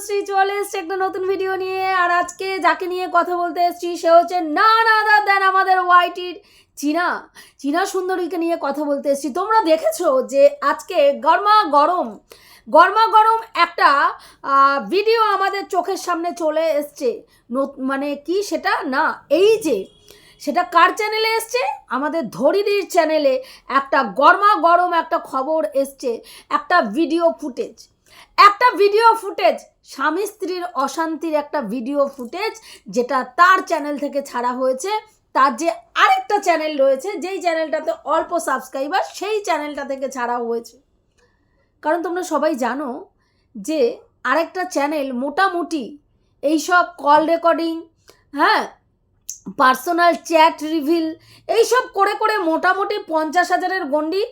তনুশ্রী চলে এসছে একটা নতুন ভিডিও নিয়ে। আর আজকে যাকে নিয়ে কথা বলতে এসেছি, সে হচ্ছে না না দা দেন আমাদের ওয়াইটির চীনা। চীনা সুন্দরীকে নিয়ে কথা বলতে এসছি। তোমরা দেখেছ যে আজকে গরমা গরম গরমা গরম একটা ভিডিও আমাদের চোখের সামনে চলে এসছে। মানে কি সেটা? না, এই যে, সেটা কার চ্যানেলে এসছে? আমাদের ধরিদির চ্যানেলে একটা গরমা গরম একটা খবর এসছে, একটা ভিডিও ফুটেজ একটা ভিডিও ফুটেজ স্বামী স্ত্রীর অশান্তির একটা ভিডিও ফুটেজ যেটা তার চ্যানেল থেকে ছাড়া হয়েছে। তার যে আরেকটা চ্যানেল রয়েছে, যেই চ্যানেলটাতে অল্প সাবস্ক্রাইবার সেই চ্যানেলটা থেকে ছাড়া হয়েছে। কারণ তোমরা সবাই জানো যে আরেকটা চ্যানেল মোটামুটি এইসব কল রেকর্ডিং হ্যাঁ পার্সোনাল চ্যাট রিভিল এইসব করে করে মোটামুটি পঞ্চাশ হাজারের গণ্ডি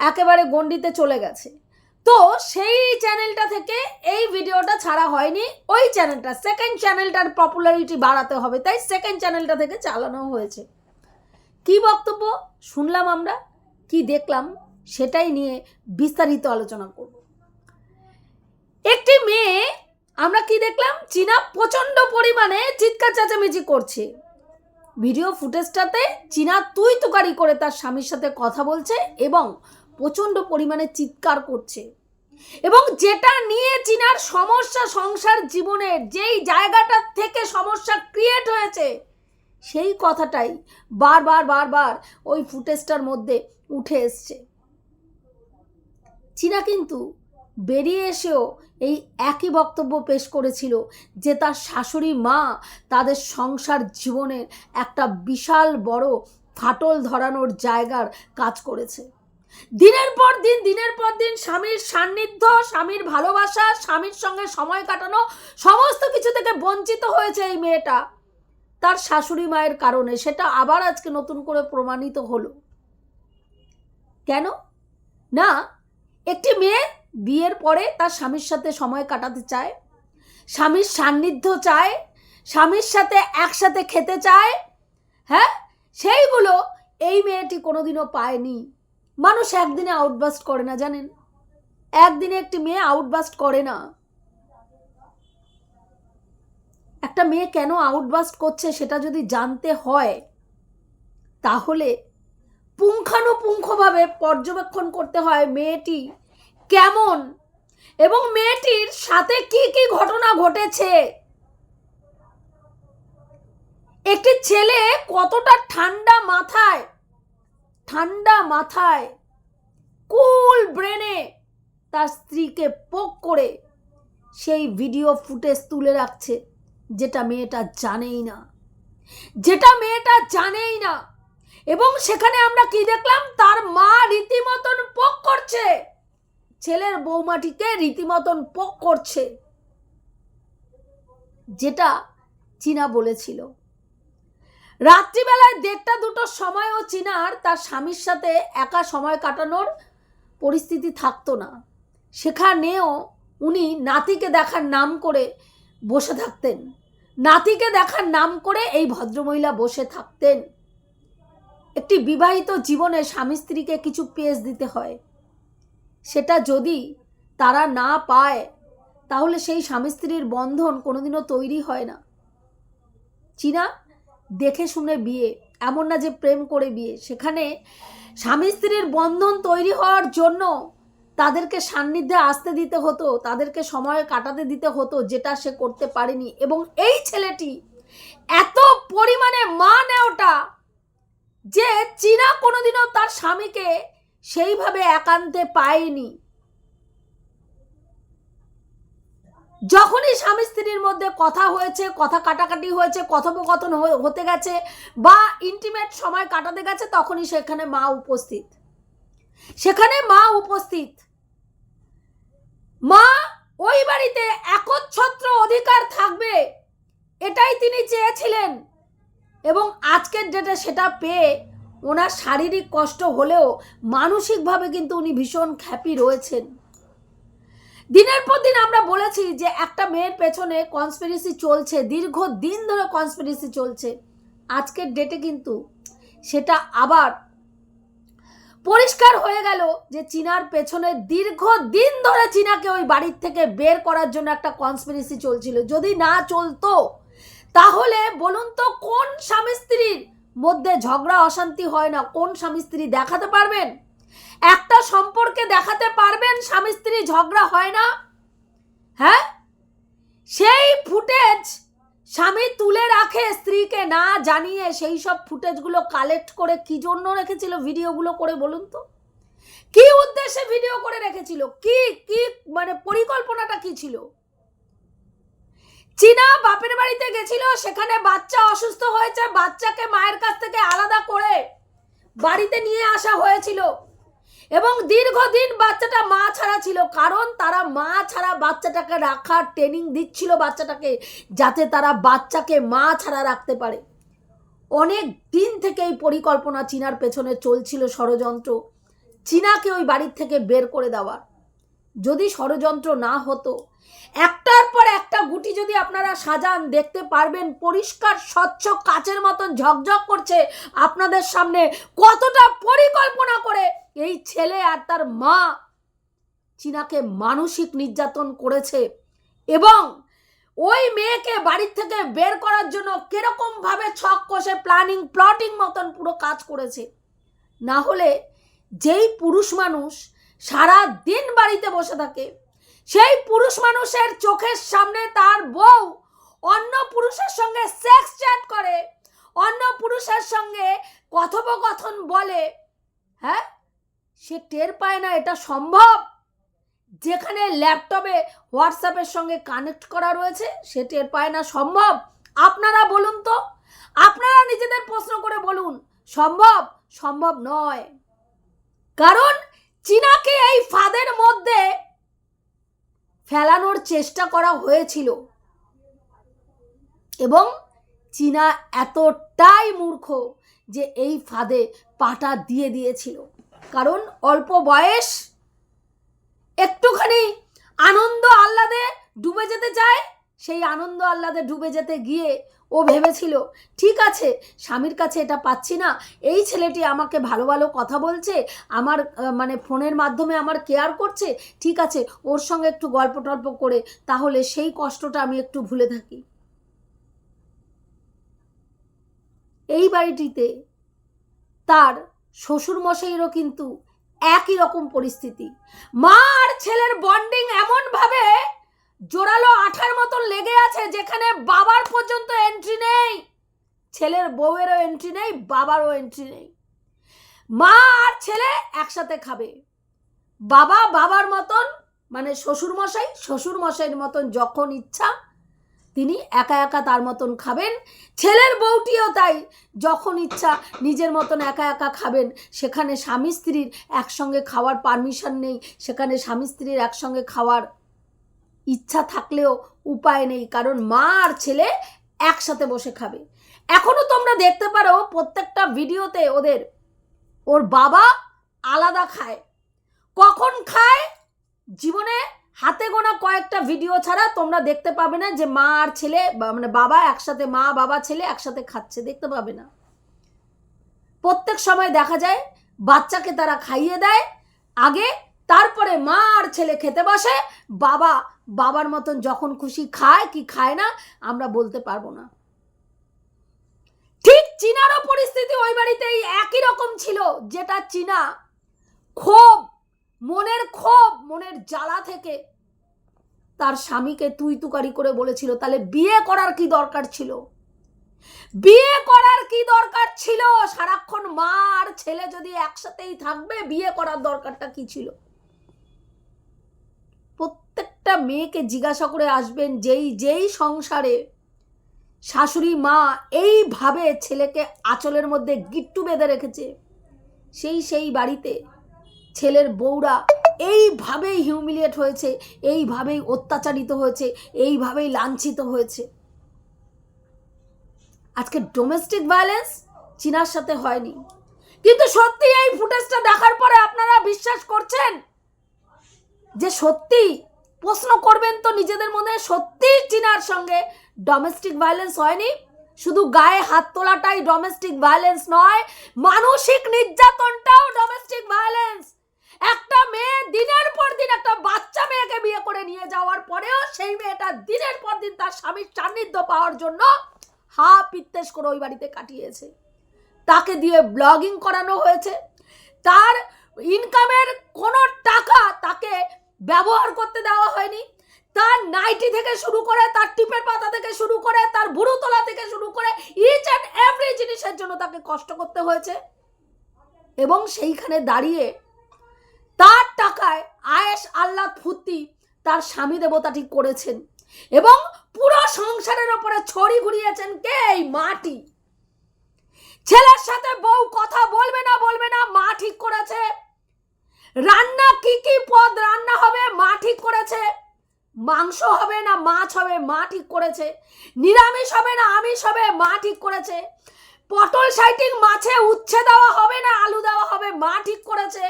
একেবারে গণ্ডিতে চলে গেছে। তো সেই চ্যানেলটা থেকে এই ভিডিওটা ছাড়া হয়নি। ওই চ্যানেলটা সেকেন্ড চ্যানেলটার পপুলারিটি বাড়াতে হবে। তাই সেকেন্ড চ্যানেলটা থেকে চালানো হয়েছে। কি বক্তব্য? শুনলাম আমরা, কি দেখলাম, সেটাই নিয়ে বিস্তারিত আলোচনা করব। একটি মেয়ে, আমরা কি দেখলাম? চীনা প্রচণ্ড পরিমাণে চিৎকার চেঁচামেচি করছে। ভিডিও ফুটেজটাতে চীনা তুই তুকারি করে তার স্বামীর সাথে কথা বলছে এবং প্রচণ্ড পরিমাণে চিৎকার করছে। এবং যেটা নিয়ে চীনার সমস্যা সংসার জীবনের যেই জায়গাটা থেকে সমস্যা ক্রিয়েট হয়েছে, সেই কথাটাই বারবার বারবার ওই ফুটেজটার মধ্যে উঠে এসছে। চীনা কিন্তু বেরিয়ে এসেও এই একই বক্তব্য পেশ করেছিল যে তার শাশুড়ি মা তাদের সংসার জীবনের একটা বিশাল বড় ফাটল ধরানোর জায়গার কাজ করেছে। দিনের পর দিন, দিনের পর দিন স্বামীর সান্নিধ্য, স্বামীর ভালোবাসা, স্বামীর সঙ্গে সময় কাটানো, সমস্ত কিছু থেকে বঞ্চিত হয়েছে এই মেয়েটা। তার শাশুড়ি মায়ের কারণে সেটা আবার আজকে নতুন করে প্রমাণিত হলো। কেন? না, একটি মেয়ে বিয়ের পরে তার স্বামীর সাথে সময় কাটাতে চায়, স্বামীর সান্নিধ্য চায়, স্বামীর সাথে একসাথে খেতে চায় হ্যাঁ? সেইগুলো এই মেয়েটি কোনোদিনও পায়নি। মানুষ একদিনে আউটবাস্ট করে না, জানেন? একদিনে একটি মেয়ে আউটবাস্ট করে না। একটা মেয়ে কেন আউটবাস্ট করছে সেটা যদি জানতে হয়, তাহলে পুঙ্খানুপুঙ্খভাবে পর্যবেক্ষণ করতে হয় মেয়েটি কেমন এবং মেয়েটির সাথে কি কি ঘটনা ঘটেছে। একটি ছেলে কতটা ঠান্ডা মাথায় ঠান্ডা মাথায় কুল ব্রেনে তার স্ত্রীকে পোক করে সেই ভিডিও ফুটেজ তুলে রাখছে, যেটা মেয়েটা জানেই না। যেটা মেয়েটা জানেই না। এবং সেখানে আমরা কি দেখলাম? তার মা রীতিমতন পোক করছে। ছেলের বৌমাটিকে রীতিমতন পোক করছে। যেটা চীনা বলেছিল। রাত্রিবেলায় দেড়টা দুটোর সময়ও চিনার তার স্বামীর সাথে একা সময় কাটানোর পরিস্থিতি থাকতো না। সেখানেও উনি নাতিকে দেখার নাম করে বসে থাকতেন। নাতিকে দেখার নাম করে এই ভদ্রমহিলা বসে থাকতেন। একটি বিবাহিত জীবনে স্বামী স্ত্রীকে কিছু পেজ দিতে হয়। সেটা যদি তারা না পায়, তাহলে সেই স্বামী স্ত্রীর বন্ধন কোনোদিনও তৈরি হয় না। চীনা দেখে শুনে বিয়ে, এমন না যে প্রেম করে বিয়ে। সেখানে স্বামী স্ত্রীর বন্ধন তৈরি হওয়ার জন্য তাদেরকে সান্নিধ্যে আসতে দিতে হতো, তাদেরকে সময় কাটাতে দিতে হতো, যেটা সে করতে পারেনি। এবং এই ছেলেটি এত পরিমাণে মা নেওটা যে চীনা কোনোদিনও তার স্বামীকে সেইভাবে একান্তে পায়নি। যখনই স্বামী স্ত্রীর মধ্যে কথা হয়েছে, কথা কাটাকাটি হয়েছে, কথোপকথন হতে গেছে বা ইন্টিমেট সময় কাটাতে গেছে, তখনই সেখানে মা উপস্থিত। সেখানে মা উপস্থিত। মা ওই বাড়িতে একচ্ছত্র অধিকার থাকবে, এটাই তিনি চেয়েছিলেন। এবং আজকের ডেটে সেটা পেয়ে ওনার শারীরিক কষ্ট হলেও মানসিকভাবে কিন্তু উনি ভীষণ খ্যাপি রয়েছেন। দিনের পর দিন আমরা বলেছি যে একটা মেয়ের পেছনে কনস্পিরেসি চলছে, দীর্ঘ দিন ধরে কনস্পিরেসি চলছে। আজকের ডেটে কিন্তু সেটা আবার পরিষ্কার হয়ে গেল যে চীনার পেছনে দীর্ঘ দিন ধরে চীনাকে ওই বাড়ির থেকে বের করার জন্য একটা কনস্পিরেসি চলছিল। যদি না চলতো, তাহলে বলুন তো কোন স্বামী স্ত্রীর মধ্যে ঝগড়া, অশান্তি হয় না? কোন স্বামী স্ত্রী দেখাতে পারবেন? একটা সম্পর্কে দেখাতে পারবেন, স্বামী স্ত্রী ঝগড়া হয় না। হ্যাঁ? সেই ফুটেজ স্বামী তুলে রাখে স্ত্রীকে না জানিয়ে সেই সব ফুটেজগুলো কালেক্ট করে কি জন্য রেখেছিল, ভিডিওগুলো করে বলুন তো। কি উদ্দেশ্যে ভিডিও করে রেখেছিল? কি কি মানে পরিকল্পনাটা কি ছিল? চীনা বাপের বাড়িতে গেছিল, সেখানে বাচ্চা অসুস্থ হয়েছে, বাচ্চাকে মায়ের কাছ থেকে আলাদা করে বাড়িতে নিয়ে আসা হয়েছিল। এবং দীর্ঘদিন বাচ্চাটা মা ছাড়া ছিল, কারণ তারা মা ছাড়া বাচ্চাটাকে রাখার ট্রেনিং দিচ্ছিল বাচ্চাটাকে, যাতে তারা বাচ্চাকে মা ছাড়া রাখতে পারে। অনেক দিন থেকে এই পরিকল্পনা চীনার পেছনে চলছিল ষড়যন্ত্র। চীনাকে ওই বাড়ির থেকে বের করে দেওয়ার। যদি ষড়যন্ত্র না হতো, একটার পর একটা গুটি যদি আপনারা সাজান, দেখতে পারবেন পরিষ্কার, স্বচ্ছ, কাচের মতন ঝকঝক করছে আপনাদের সামনে। কতটা পরিকল্পনা করে এই ছেলে আর তার মা চীনাকে মানসিক নির্যাতন করেছে এবং ওই মেয়েকে বাড়ির থেকে বের করার জন্য কীরকম ভাবে ছক কষে প্ল্যানিং প্লটিং মতন পুরো কাজ করেছে। না হলে যেই পুরুষ মানুষ সারা দিন বাড়িতে বসে থাকে, সেই পুরুষ মানুষের চোখের সামনে তার বউ অন্য পুরুষের সঙ্গে সেক্স চ্যাট করে, অন্য পুরুষের সঙ্গে কথোপকথন বলে হ্যাঁ? সে টের পায় না এটা সম্ভব। যেখানে ল্যাপটপে হোয়াটসঅ্যাপের সঙ্গে কানেক্ট করা রয়েছে, সে টের পায় না সম্ভব। আপনারা বলুন তো, আপনারা নিজেদের প্রশ্ন করে বলুন, সম্ভব? সম্ভব নয়। কারণ চীনাকে এই ফাঁদের মধ্যে ফেলানোর চেষ্টা করা হয়েছিল। এবং চীনা এতটাই মূর্খ যে এই ফাঁদে পাটা দিয়ে দিয়েছিল। কারণ অল্প বয়স একটুখানি আনন্দ আহ্লাদে ডুবে যেতে চায়। সেই আনন্দ আহ্লাদে ডুবে যেতে গিয়ে ও ভেবেছিল, ঠিক আছে, স্বামীর কাছে এটা পাচ্ছি না। এই ছেলেটি আমাকে ভালো ভালো কথা বলছে, আমার মানে ফোনের মাধ্যমে আমার কেয়ার করছে। ঠিক আছে, ওর সঙ্গে একটু গল্প টল্প করে, তাহলে সেই কষ্টটা আমি একটু ভুলে থাকি। এই বাড়িটিতে তার শ্বশুর মশাইয়েরও কিন্তু একই রকম পরিস্থিতি। মা আর ছেলের বন্ডিং এমনভাবে জোরালো আঠার মতন লেগে আছে যেখানে বাবার পর্যন্ত এন্ট্রি নেই। ছেলের বউয়েরও এন্ট্রি নেই, বাবারও এন্ট্রি নেই। মা আর ছেলে একসাথে খাবে। বাবা বাবার মতন মানে শ্বশুর মশাই শ্বশুর মশাইয়ের মতন যখন ইচ্ছা তিনি একা একা তার মতন খাবেন। ছেলের বউটিও তাই, যখন ইচ্ছা নিজের মতন একা একা খাবেন। সেখানে স্বামী স্ত্রীর একসঙ্গে খাওয়ার পারমিশন নেই। সেখানে স্বামী স্ত্রীর একসঙ্গে খাওয়ার ইচ্ছা থাকলেও উপায় নেই। কারণ মা আর ছেলে একসাথে বসে খাবে। এখনও তোমরা দেখতে পারো প্রত্যেকটা ভিডিওতে ওদের, ওর বাবা আলাদা খায়। কখন খায়? জীবনে হাতে গোনা কয়েকটা ভিডিও ছাড়া তোমরা দেখতে পাবে না যে মা আর ছেলে মানে বাবা একসাথে, মা, বাবা, ছেলে একসাথে খাচ্ছে, দেখতে পাবে না। প্রত্যেক সময় দেখা যায় বাচ্চাকে তারা খাইয়ে দেয়, আগে তারপরে মা আর ছেলে খেতে বসে, বাবা, বাবার মতন যখন খুশি খায় কি খায় না, আমরা বলতে পারব না। ঠিক চীনারও পরিস্থিতি ওই বাড়িতেই একই রকম ছিল, যেটা চীনা ক্ষোভ মনের ক্ষোভ, মনের জ্বালা থেকে তার স্বামীকে তুই তুকারি করে বলেছিল, তাহলে বিয়ে করার কি দরকার ছিল? বিয়ে করার কি দরকার ছিল? সারাক্ষণ মা আর ছেলে যদি একসাথেই থাকবে, বিয়ে করার দরকারটা কি ছিল? প্রত্যেকটা মেয়েকে জিজ্ঞাসা করে আসবেন, যেই যেই সংসারে শাশুড়ি মা এইভাবে ছেলেকে আঁচলের মধ্যে গিট্টু বেঁধে রেখেছে, সেই সেই বাড়িতে ছেলের বউরা এইভাবেই হিউমিলিয়েট হয়েছে, এইভাবেই অত্যাচারিত হয়েছে, এইভাবেই লাঞ্ছিত হয়েছে। আজকে ডোমেস্টিক ভায়োলেন্স চীনার সাথে হয়নি। কিন্তু সত্যি এই ফুটেজটা দেখার পরে আপনারা বিশ্বাস করছেন? যে সত্যি প্রশ্ন করবেন তো নিজেদের মনে, সত্যি চীনার সঙ্গে ডোমেস্টিক ভায়োলেন্স হয়নি? শুধু গায়ে হাত তোলাটাই ডোমেস্টিক ভায়োলেন্স নয়, মানসিক নির্যাতনটাও ডোমেস্টিক ভায়োলেন্স একটা মেয়ে দিনের পর দিন একটা বাচ্চা মেয়েকে বিয়ে করে নিয়ে যাওয়ার পরেও সেই মেয়েটা দিনের পর দিন তার স্বামীর সান্নিধ্য পাওয়ার জন্য হা পিত্তেশ করে ওই বাড়িতে কাটিয়েছে। তাকে দিয়ে ব্লগিং করানো হয়েছে। তার ইনকামের কোনো টাকা তাকে ব্যবহার করতে দেওয়া হয়নি। তার নাইটি থেকে শুরু করে, তার টিপের পাতা থেকে শুরু করে, তার ভুরুতলা থেকে শুরু করে ইচ অ্যান্ড এভরি জিনিসের জন্য তাকে কষ্ট করতে হয়েছে। এবং সেইখানে দাঁড়িয়ে তার টাকায় আয়েস আল্লাহ ফুর্তি তার স্বামী দেবতাটি করেছেন এবং পুরো সংসারের ওপরে ছড়ি ঘুরিয়েছেন কে? এই মাটি। ছেলের সাথে বউ কথা বলবে না বলবে না, মা ঠিক করেছে। রান্না কি কি পদ রান্না হবে, মা ঠিক করেছে। মাংস হবে না, মাছ হবে, মা ঠিক করেছে। নিরামিষ হবে না, আমিষ হবে, মা ঠিক করেছে। পটল সাইটিং মাছে উচ্ছে দেওয়া হবে না, আলু দেওয়া হবে, মা ঠিক করেছে।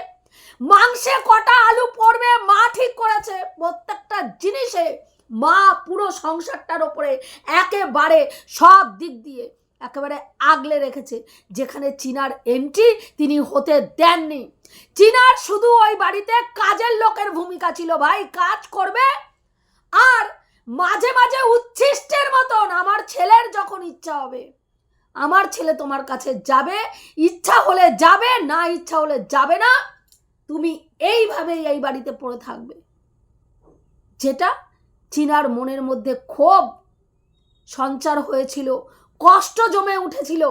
মাংসে কটা আলু পড়বে, মা ঠিক করেছে। প্রত্যেকটা জিনিসে মা পুরো সংসারটার ওপরে একেবারে সব দিক দিয়ে একেবারে আগলে রেখেছে। যেখানে চীনার এন্ট্রি তিনি হতে দেননি। চীনার শুধু ওই বাড়িতে কাজের লোকের ভূমিকা ছিল ভাই, কাজ করবে। আর মাঝে মাঝে উচ্ছিষ্টের মতন আমার ছেলের যখন ইচ্ছা হবে, আমার ছেলে তোমার কাছে যাবে। ইচ্ছা হলে যাবে, না ইচ্ছা হলে যাবে না। তুমি এইভাবেই এই বাড়িতে পড়ে থাকবে। যেটা চীনার মনের মধ্যে ক্ষোভ সঞ্চার হয়েছিল, কষ্ট জমে উঠেছিল,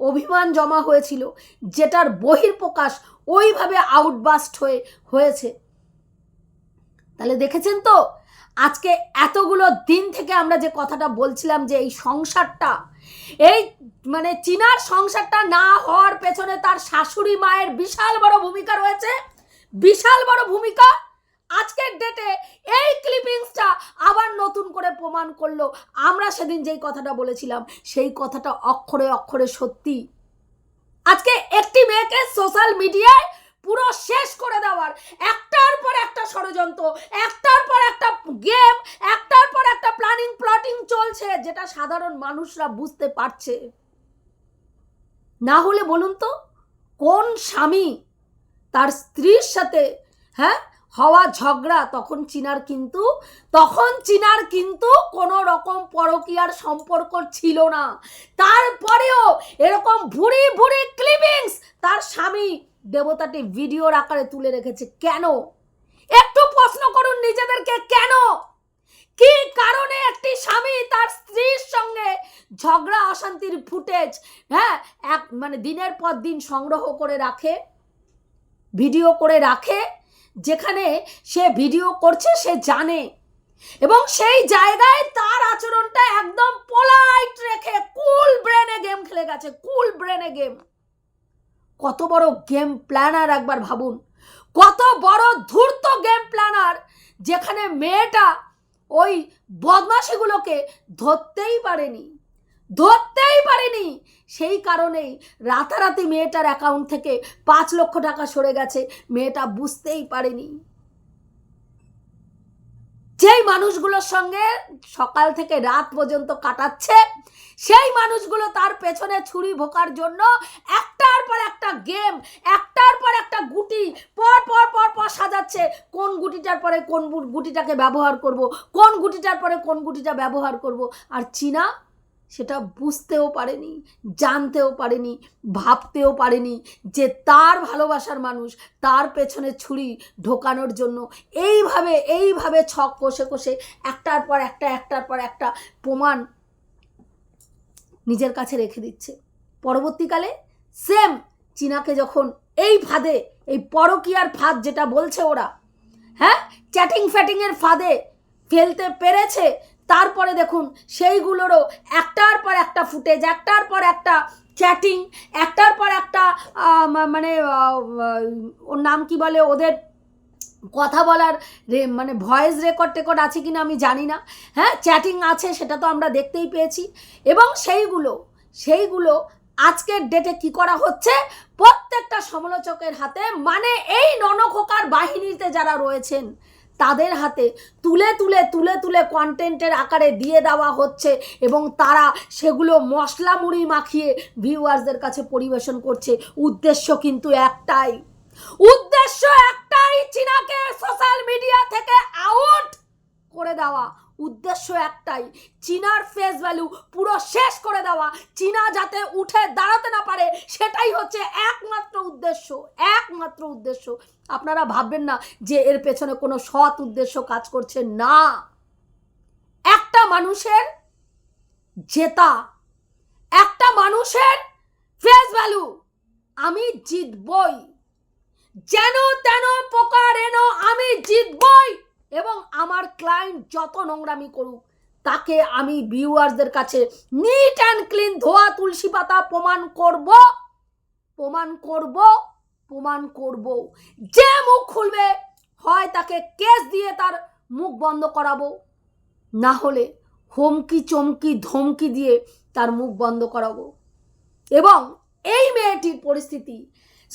অভিমান জমা হয়েছিল, যেটার বহির্প্রকাশ ওইভাবে আউটবাস্ট হয়ে, হয়েছে। তাহলে দেখেছেন তো, আজকে এতগুলো দিন থেকে আমরা যে কথাটা বলছিলাম যে এই সংসারটা, এই মানে চীনার সংসারটা না হওয়ার পেছনে তার শাশুড়ি মায়ের বিশাল বড় ভূমিকা রয়েছে বিশাল বড় ভূমিকা। আজকের ডেটে এই ক্লিপিংসটা আবার নতুন করে প্রমাণ করল। আমরা সেদিন যেই কথাটা বলেছিলাম, সেই কথাটা অক্ষরে অক্ষরে সত্যি। আজকে একটি মেয়েকে সোশ্যাল মিডিয়ায় পুরো শেষ করে দেওয়ার, একটার পর একটা ষড়যন্ত্র, একটার পর একটা গেম একটার পর একটা প্ল্যানিং প্লটিং চলছে, যেটা সাধারণ মানুষরা বুঝতে পারছে। না হলে বলুন তো, কোন স্বামী তার স্ত্রীর সাথে হ্যাঁ হওয়া ঝগড়া তখন চিনার কিন্তু, তখন চিনার কিন্তু কোনো রকম পরকীয়ার সম্পর্ক ছিল না। তারপরেও এরকম ভুড়ি ভুড়ি ক্লিপিংস তার স্বামী দেবতাটি ভিডিওর আকারে তুলে রেখেছে। কেন? একটু প্রশ্ন করুন নিজেদেরকে, কেন? কি কারণে একটি স্বামী তার স্ত্রীর সঙ্গে ঝগড়া, অশান্তির ফুটেজ হ্যাঁ এক মানে দিনের পর দিন সংগ্রহ করে রাখে? ভিডিও করে রাখে, যেখানে সে ভিডিও করছে, সে জানে। এবং সেই জায়গায় তার আচরণটা একদম পোলাইট রেখে কুল ব্রেনে গেম খেলে গেছে কুল ব্রেনে গেম কত বড় গেম প্ল্যানার একবার ভাবুন। কত বড় ধূর্ত গেম প্ল্যানার যেখানে মেয়েটা ওই বদমাশিগুলোকে ধরতেই পারেনি। ধরতেই পারেনি। সেই কারণেই রাতারাতি মেয়েটার অ্যাকাউন্ট থেকে পাঁচ লক্ষ টাকা সরে গেছে। মেয়েটা বুঝতেই পারেনি। যেই মানুষগুলোর সঙ্গে সকাল থেকে রাত পর্যন্ত কাটাচ্ছে, সেই মানুষগুলো তার পেছনে ছুরি ভোকার জন্য একটার পর একটা গেম একটার পর একটা গুটি, পর পর পর পর সাজাচ্ছে। কোন গুটিটার পরে কোন গুটিটাকে ব্যবহার করব, কোন গুটিটার পরে কোন গুটিটা ব্যবহার করব। আর চীনা সেটা বুঝতেও পারেনি, জানতেও পারেনি, ভাবতেও পারেনি যে তার ভালোবাসার মানুষ তার পেছনে ছুরি ঢোকানোর জন্য এইভাবে এইভাবে ছক কষে কষে একটার পর একটা, একটার পর একটা প্রমাণ নিজের কাছে রেখে দিচ্ছে। পরবর্তীকালে সেম চীনাকে যখন এই ফাঁদে, এই পরকীয়ার ফাঁদ যেটা বলছে ওরা হ্যাঁ? চ্যাটিং ফ্যাটিংয়ের ফাঁদে ফেলতে পেরেছে তারপরে দেখুন, সেইগুলোরও একটার পর একটা ফুটেজ, একটার পর একটা চ্যাটিং একটার পর একটা মানে ওর নাম কি বলে, ওদের কথা বলার রে মানে ভয়েস রেকর্ড টেকর্ড আছে কি না আমি জানি না। হ্যাঁ চ্যাটিং আছে, সেটা তো আমরা দেখতেই পেয়েছি। এবং সেইগুলো সেইগুলো আজকের ডেটে কি করা হচ্ছে? প্রত্যেকটা সমালোচকের হাতে মানে এই ননখোকার বাহিনীতে যারা রয়েছেন তাদের হাতে তুলে তুলে তুলে তুলে কন্টেন্টের আকারে দিয়ে দেওয়া হচ্ছে এবং তারা সেগুলো মশলা মুড়ি মাখিয়ে ভিউয়ার্সদের কাছে পরিবেশন করছে। উদ্দেশ্য কিন্তু একটাই। উদ্দেশ্য একটাই চীনাকে সোশ্যাল মিডিয়া থেকে আউট করে দেওয়া। উদ্দেশ্য একটাই, চীনার ফেস ভ্যালু পুরো শেষ করে দেওয়া। চীনা যাতে উঠে দাঁড়াতে না পারে, সেটাই হচ্ছে একমাত্র উদ্দেশ্য একমাত্র উদ্দেশ্য। আপনারা ভাববেন না যে এর পেছনে কোনো সৎ উদ্দেশ্য কাজ করছে, না। একটা মানুষের জেতা, একটা মানুষের ফেস ভ্যালু আমি জিতবই। যেন তেন পোকার এনো আমি জিতবই। এবং আমার ক্লায়েন্ট যত নোংরামি করুক, তাকে আমি ভিউয়ার্সদের কাছে নিট অ্যান্ড ক্লিন ধোয়া তুলসী পাতা প্রমাণ করব প্রমাণ করব প্রমাণ করব। যে মুখ খুলবে, হয় তাকে কেস দিয়ে তার মুখ বন্ধ করাবো, না হলে হুমকি চমকি ধমকি দিয়ে তার মুখ বন্ধ করাবো। এবং এই মেয়েটির পরিস্থিতি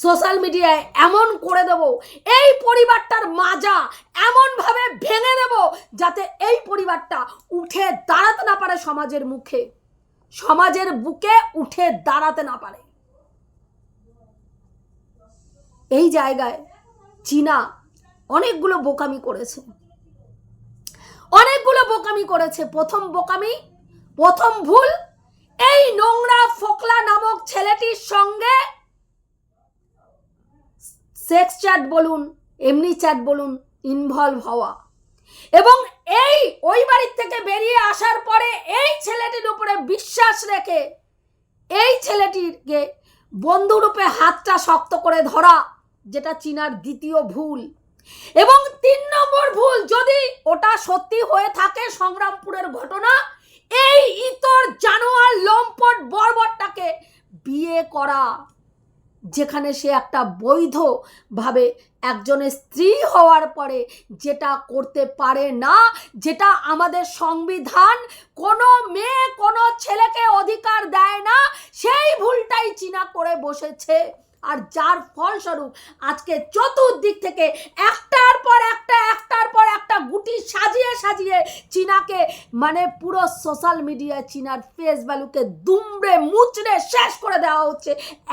সোশ্যাল মিডিয়ায় এমন করে দেব, এই পরিবারটার মাজা এমনভাবে ভেঙে দেব যাতে এই পরিবারটা উঠে দাঁড়াতে না পারে সমাজের মুখে, সমাজের বুকে উঠে দাঁড়াতে না পারে। এই জায়গায় চীনা অনেকগুলো বোকামি করেছে। অনেকগুলো বোকামি করেছে। প্রথম বোকামি, প্রথম ভুল, এই নোংরা ফোকলা নামক ছেলেটির সঙ্গে সেক্স চ্যাট বলুন, এমনি চ্যাট বলুন ইনভলভ হওয়া। এবং এই, ওই বাড়ির থেকে বেরিয়ে আসার পরে এই ছেলেটির উপরে বিশ্বাস রেখে এই ছেলেটিকে বন্ধুরূপে হাতটা শক্ত করে ধরা, যেটা চীনার দ্বিতীয় ভুল। এবং তিন নম্বর ভুল, যদি ওটা সত্যি হয়ে থাকে সংগ্রামপুরের ঘটনা, এই ইতর জানোয়ার লম্পট বর্বরটাকে বিয়ে করা। যেখানে সে একটা বৈধভাবে একজনের স্ত্রী হওয়ার পরে যেটা করতে পারে না, যেটা আমাদের সংবিধান কোনো মেয়ে, কোনো ছেলেকে অধিকার দেয় না, সেই ভুলটাই চীনা করে বসেছে। আর যার ফলস্বরূপ আজকে চতুর্দিক থেকে একটার পর একটা, একটার পর একটা গুটি সাজিয়ে সাজিয়ে চীনাকে মানে পুরো সোশ্যাল মিডিয়ায় চীনার ফেস ভ্যালুকে দুমড়ে মুচড়ে শেষ করে দেওয়া হচ্ছে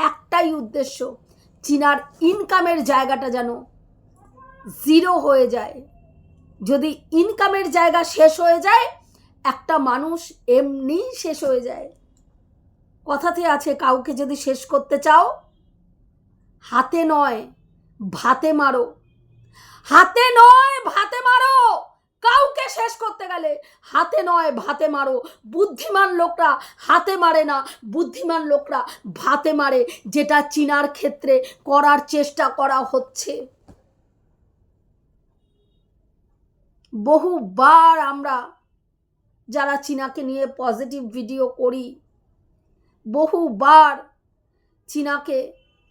একটাই উদ্দেশ্য। চীনার ইনকামের জায়গাটা যেন জিরো হয়ে যায়। যদি ইনকামের জায়গা শেষ হয়ে যায়, একটা মানুষ এমনিই শেষ হয়ে যায়। কথাতে আছে, কাউকে যদি শেষ করতে চাও হাতে নয়, ভাতে মারো। হাতে নয়, ভাতে মারো। কাউকে শেষ করতে গেলে হাতে নয়, ভাতে মারো। বুদ্ধিমান লোকরা হাতে মারে না। বুদ্ধিমান লোকরা ভাতে মারে, যেটা চিনার ক্ষেত্রে করার চেষ্টা করা হচ্ছে। বহুবার আমরা যারা চীনাকে নিয়ে পজিটিভ ভিডিও করি, বহুবার চীনাকে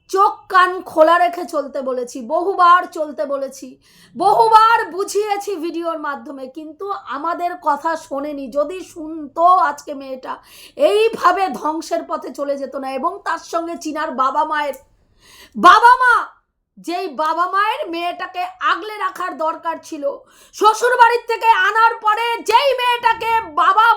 চোখ কান খোলা রেখে চলতে বলেছি, বহুবার চলতে বলেছি, বহুবার বুঝিয়েছি ভিডিওর মাধ্যমে, কিন্তু আমাদের কথা শোনেনি, যদি শুনতো আজকে মেয়েটা, এইভাবে ধ্বংসের পথে চলে যেত না, এবং তার সঙ্গে চীনার বাবা মায়ের, বাবা মা, যেই বাবা মায়ের মেয়েটাকে আগলে রাখার দরকার ছিল শ্বশুর বাড়ির থেকে আনার পরে যেই মেয়েটাকে বাবা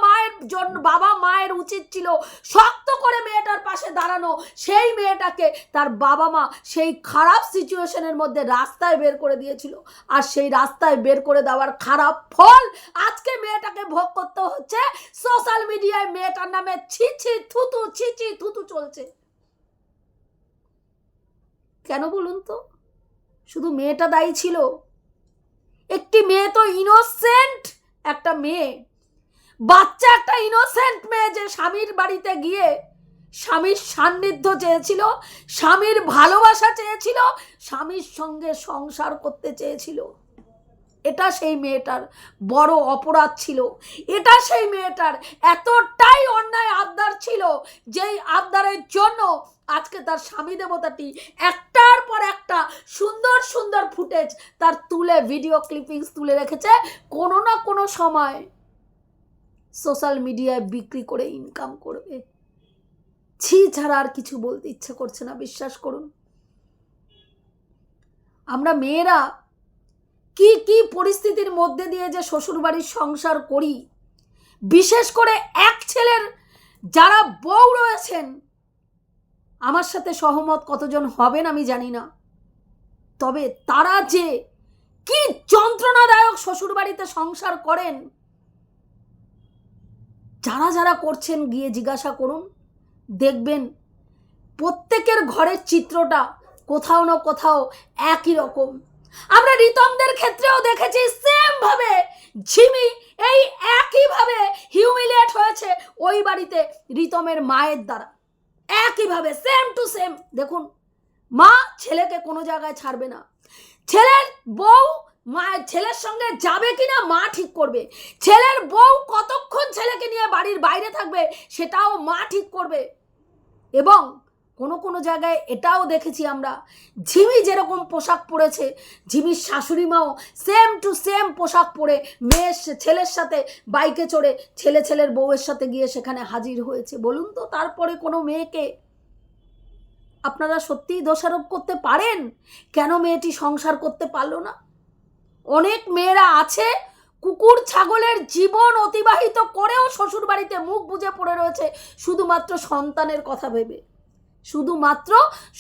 জন্য বাবা মায়ের উচিত ছিল শক্ত করে মেয়েটার পাশে দাঁড়ানো। সেই মেয়েটাকে তার বাবা মা সেই খারাপ সিচুয়েশনের মধ্যে রাস্তায় বের করে দিয়েছিল। আর সেই রাস্তায় বের করে দেওয়ার খারাপ ফল আজকে মেয়েটাকে ভোগ করতে হচ্ছে। সোশ্যাল মিডিয়ায় মেয়েটার নামে ছিছি থুতু ছিচি থুতু চলছে। কেন বলুন তো? শুধু মেয়েটা দায়ী ছিল? একটি মেয়ে তো ইনোসেন্ট একটা মেয়ে। বাচ্চা একটা ইনোসেন্ট মেয়ে যে স্বামীর বাড়িতে গিয়ে স্বামীর সান্নিধ্য চেয়েছিল, স্বামীর ভালোবাসা চেয়েছিল, স্বামীর সঙ্গে সংসার করতে চেয়েছিল। এটা সেই মেয়েটার বড় অপরাধ ছিল। এটা সেই মেয়েটার এতটাই অন্যায় আবদার ছিল যেই আবদারের জন্য আজকে তার স্বামী দেবতাটি একটার পর একটা সুন্দর সুন্দর ফুটেজ তার তুলে ভিডিও ক্লিপিংস তুলে রেখেছে কোনো না কোনো সময়। সোশ্যাল মিডিয়ায় বিক্রি করে ইনকাম করবে। ছি, ছাড়া আর কিছু বলতে ইচ্ছে করছে না, বিশ্বাস করুন। আমরা মেয়েরা কি কি পরিস্থিতির মধ্যে দিয়ে যে শ্বশুরবাড়ির সংসার করি? বিশেষ করে এক ছেলের যারা বউ রয়েছেন, আমার সাথে সহমত কতজন হবেন আমি জানি না। তবে তারা যে কি যন্ত্রণাদায়ক শ্বশুরবাড়িতে সংসার করেন যারা যারা করছেন, গিয়ে জিজ্ঞাসা করুন। দেখবেন প্রত্যেকের ঘরের চিত্রটা কোথাও না কোথাও একই রকম। আমরা রিতমদের ক্ষেত্রেও দেখেছি সেম ভাবে ঝিমি এই একইভাবে হিউমিলিয়েট হয়েছে ওই বাড়িতে রিতমের মায়ের দ্বারা। একইভাবে, সেম টু সেম। দেখুন, মা ছেলেকে কোনো জায়গায় ছাড়বে না। ছেলের বউ মায়ের ছেলের সঙ্গে যাবে কি না মা ঠিক করবে। ছেলের বউ কতক্ষণ ছেলেকে নিয়ে বাড়ির বাইরে থাকবে সেটাও মা ঠিক করবে। এবং কোনো কোনো জায়গায় এটাও দেখেছি আমরা, ঝিমি যেরকম পোশাক পরেছে, ঝিমির শাশুড়ি মাও সেম টু সেম পোশাক পরে মেয়ের ছেলের সাথে বাইকে চড়ে ছেলে ছেলের বউয়ের সাথে গিয়ে সেখানে হাজির হয়েছে। বলুন তো তারপরে কোনো মেয়েকে আপনারা সত্যিই দোষারোপ করতে পারেন? কেন মেয়েটি সংসার করতে পারল না? অনেক মেয়েরা আছে, কুকুর ছাগলের জীবন অতিবাহিত করেও শ্বশুরবাড়িতে মুখ বুজে পড়ে রয়েছে, শুধুমাত্র সন্তানের কথা ভেবে। শুধুমাত্র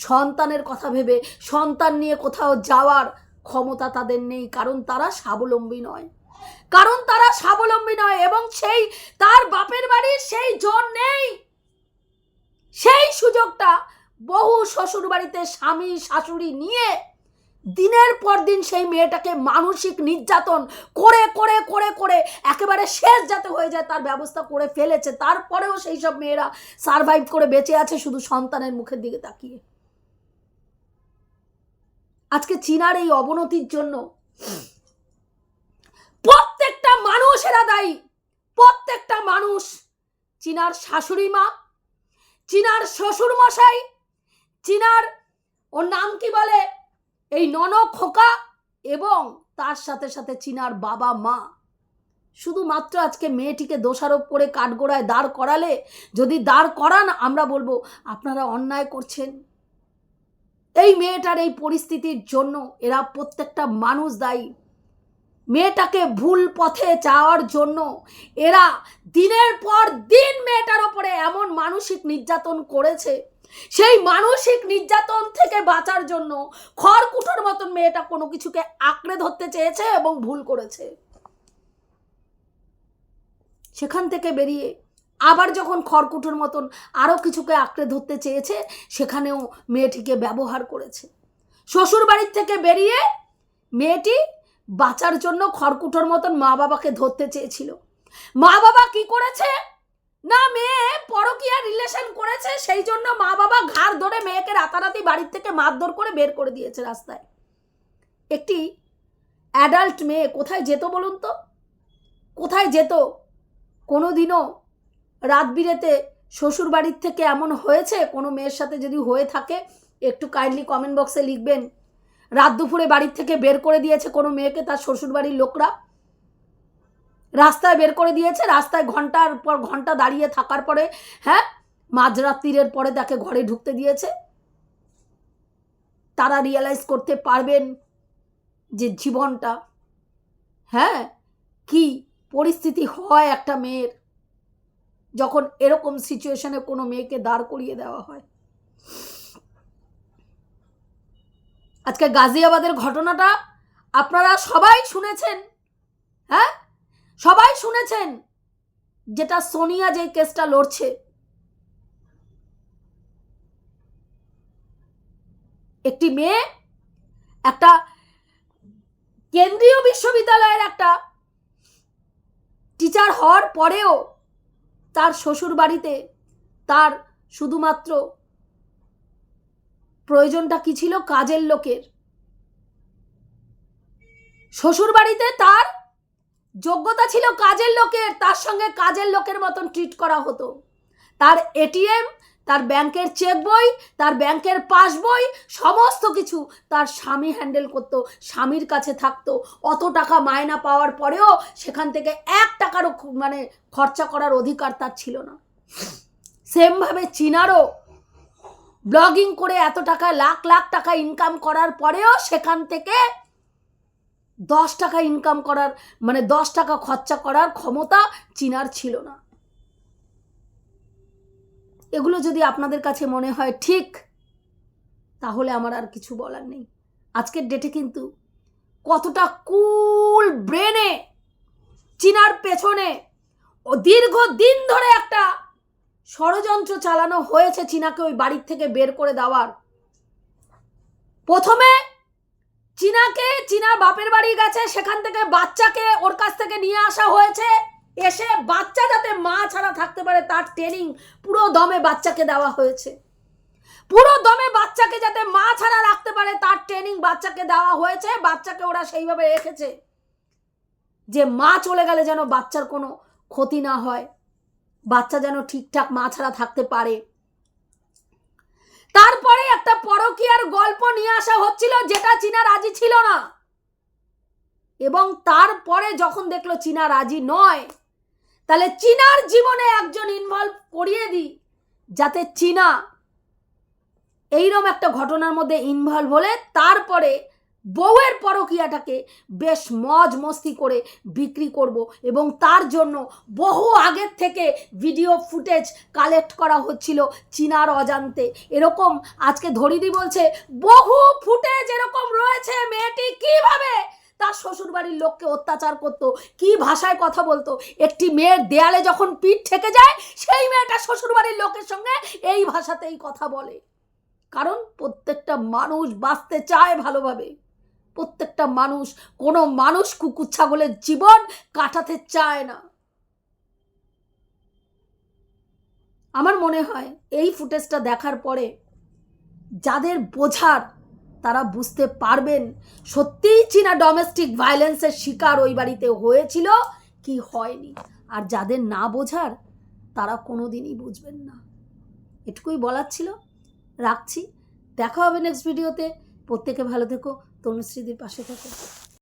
সন্তানের কথা ভেবে, সন্তান নিয়ে কোথাও যাওয়ার ক্ষমতা তাদের নেই, কারণ তারা স্বাবলম্বী নয়। কারণ তারা স্বাবলম্বী নয় এবং সেই তার বাপের বাড়ির সেই জোর নেই। সেই সুযোগটা বহু শ্বশুর বাড়িতে স্বামী শাশুড়ি নিয়ে দিনের পর দিন সেই মেয়েটাকে মানসিক নির্যাতন করে করে করে করে একেবারে শেষ যাতে হয়ে যায় তার ব্যবস্থা করে ফেলেছে। তারপরেও সেই সব মেয়েরা সারভাইভ করে বেঁচে আছে শুধু সন্তানের মুখের দিকে তাকিয়ে। আজকে চীনার এই অবনতির জন্য প্রত্যেকটা মানুষ এরা দায়ী। প্রত্যেকটা মানুষ, চীনার শাশুড়ি মা, চীনার শ্বশুর মশাই চীনার ওর নাম কি বলে? এই নন খোকা এবং তার সাথে সাথে চীনার বাবা মা। শুধুমাত্র আজকে মেয়েটিকে দোষারোপ করে কাঠগোড়ায় দাঁড় করালে যদি দাঁড় করান, আমরা বলব, আপনারা অন্যায় করছেন। এই মেয়েটার এই পরিস্থিতির জন্য এরা প্রত্যেকটা মানুষ দায়ী। মেয়েটাকে ভুল পথে যাওয়ার জন্য এরা দিনের পর দিন মেয়েটার ওপরে এমন মানসিক নির্যাতন করেছে। সেই মানসিক নির্যাতন থেকে বাঁচার জন্য খড়কুটোর মতন মেয়েটা কোনো কিছুকে আঁকড়ে ধরতে চেয়েছে এবং ভুল করেছে। সেখান থেকে বেরিয়ে আবার যখন খড়কুটোর মতন আরও কিছুকে আঁকড়ে ধরতে চেয়েছে, সেখানেও মেয়েটিকে ব্যবহার করেছে। শ্বশুর বাড়ির থেকে বেরিয়ে মেয়েটি বাঁচার জন্য খড়কুটোর মতন মা বাবাকে ধরতে চেয়েছিল। মা বাবা কি করেছে? না, মেয়ে, পরকীয়া রিলেশন করেছে, সেই জন্য মা বাবা ঘাড় ধরে মেয়েকে রাতারাতি বাড়ির থেকে মারধর করে বের করে দিয়েছে রাস্তায়। একটি অ্যাডাল্ট মেয়ে, কোথায় যেত বলুন তো? কোথায় যেত? কোনো দিনও রাত বিরেতে শ্বশুর বাড়ির থেকে এমন হয়েছে? কোনো মেয়ের সাথে যদি হয়ে থাকে, একটু কাইন্ডলি কমেন্ট বক্সে লিখবেন। রাত দুপুরে বাড়ির থেকে বের করে দিয়েছে কোনো মেয়েকে তার শ্বশুর বাড়ির লোকরা। রাস্তায় বের করে দিয়েছে, রাস্তায় ঘণ্টার পর ঘণ্টা দাঁড়িয়ে থাকার পরে হ্যাঁ মাঝরাত্রিরের পরে তাকে ঘরে ঢুকতে দিয়েছে। তারা রিয়েলাইজ করতে পারবেন যে জীবনটা হ্যাঁ কি পরিস্থিতি হয় একটা মেয়ের, যখন এরকম সিচুয়েশনে কোনো মেয়েকে দাঁড় করিয়ে দেওয়া হয়। আজকে গাজিয়াবাদের ঘটনাটা আপনারা সবাই শুনেছেন হ্যাঁ? সবাই শুনেছেন যেটা সোনিয়া যে কেসটা লড়ছে। একটি মেয়ে, একটা কেন্দ্রীয় বিশ্ববিদ্যালয়ের একটা টিচার হওয়ার পরেও তার শ্বশুর বাড়িতে তার শুধুমাত্র প্রয়োজনটা কি ছিল? কাজের লোকের। শ্বশুর বাড়িতে তার যোগ্যতা ছিল কাজের লোকের, তার সঙ্গে কাজের লোকের মতন ট্রিট করা হতো। তার এটিএম তার ব্যাংকের চেক বই, তার ব্যাংকের পাস বই, সমস্ত কিছু তার স্বামী হ্যান্ডেল করতো, স্বামীর কাছে থাকতো। অত টাকা মায়না পাওয়ার পরেও সেখান থেকে এক টাকারও মানে খরচা করার অধিকার তার ছিল না। সেমভাবে চীনারও ব্লগিং করে এত টাকা, লাখ লাখ টাকা ইনকাম করার পরেও সেখান থেকে দশ টাকা ইনকাম করার মানে দশ টাকা খরচা করার ক্ষমতা চীনার ছিল না। এগুলো যদি আপনাদের কাছে মনে হয় ঠিক, তাহলে আমার আর কিছু বলার নেই। আজকের ডেটে কিন্তু কতটা কুল ব্রেনে চীনার পেছনে, ও দীর্ঘ দিন ধরে একটা ষড়যন্ত্র চালানো হয়েছে চীনাকে ওই বাড়ির থেকে বের করে দেওয়ার। প্রথমে চীনাকে চীনা বাপের বাড়ি গেছে, সেখান থেকে বাচ্চাকে ওর কাছ থেকে নিয়ে আসা হয়েছে। এসে বাচ্চা যাতে মা ছাড়া থাকতে পারে, তার ট্রেনিং পুরো দমে বাচ্চাকে দেওয়া হয়েছে। পুরো দমে বাচ্চাকে যাতে মা ছাড়া রাখতে পারে, তার ট্রেনিং বাচ্চাকে দেওয়া হয়েছে। বাচ্চাকে ওরা সেইভাবে রেখেছে যে মা চলে গেলে যেন বাচ্চার কোনো ক্ষতি না হয়। বাচ্চা যেন ঠিকঠাক মা ছাড়া থাকতে পারে। তারপরে একটা পরকীয়ার গল্প নিয়ে আসা হচ্ছিল যেটা চীনা রাজি ছিল না। এবং তারপরে যখন দেখল চীনা রাজি নয়, তাহলে চীনার জীবনে একজন ইনভলভ করিয়ে দিই, যাতে চীনা এইরকম একটা ঘটনার মধ্যে ইনভলভ হলে তারপরে বউয়ের পরকিয়াটাকে বেশ মজ মস্তি করে বিক্রি করব এবং তার জন্য বহু আগের থেকে ভিডিও ফুটেজ কালেক্ট করা হচ্ছিল চীনার অজান্তে। এরকম আজকে ধরিদি বলছে, বহু ফুটেজ এরকম রয়েছে মেয়েটি কীভাবে? তার শ্বশুরবাড়ির লোককে অত্যাচার করত, কি ভাষায় কথা বলতো। একটি মেয়ের দেয়ালে যখন পিঠ থেকে যায়, সেই মেয়েটা শ্বশুরবাড়ির লোকের সঙ্গে এই ভাষাতেই কথা বলে। কারণ প্রত্যেকটা মানুষ বাঁচতে চায় ভালোভাবে। প্রত্যেকটা মানুষ, কোনো মানুষ কুকুর, ছাগলের জীবন কাটাতে চায় না। আমার মনে হয় এই ফুটেজটা দেখার পরে যাদের বোঝার তারা বুঝতে পারবেন সত্যিই চীনা ডোমেস্টিক ভায়োলেন্সের শিকার ওই বাড়িতে হয়েছিল কি হয়নি। আর যাদের না বোঝার তারা কোনো দিনই বুঝবেন না। এটুকুই বলার ছিল। রাখছি। দেখা হবে নেক্সট ভিডিওতে প্রত্যেকে ভালো থেকো। তনুশ্রীদের পাশে থেকো।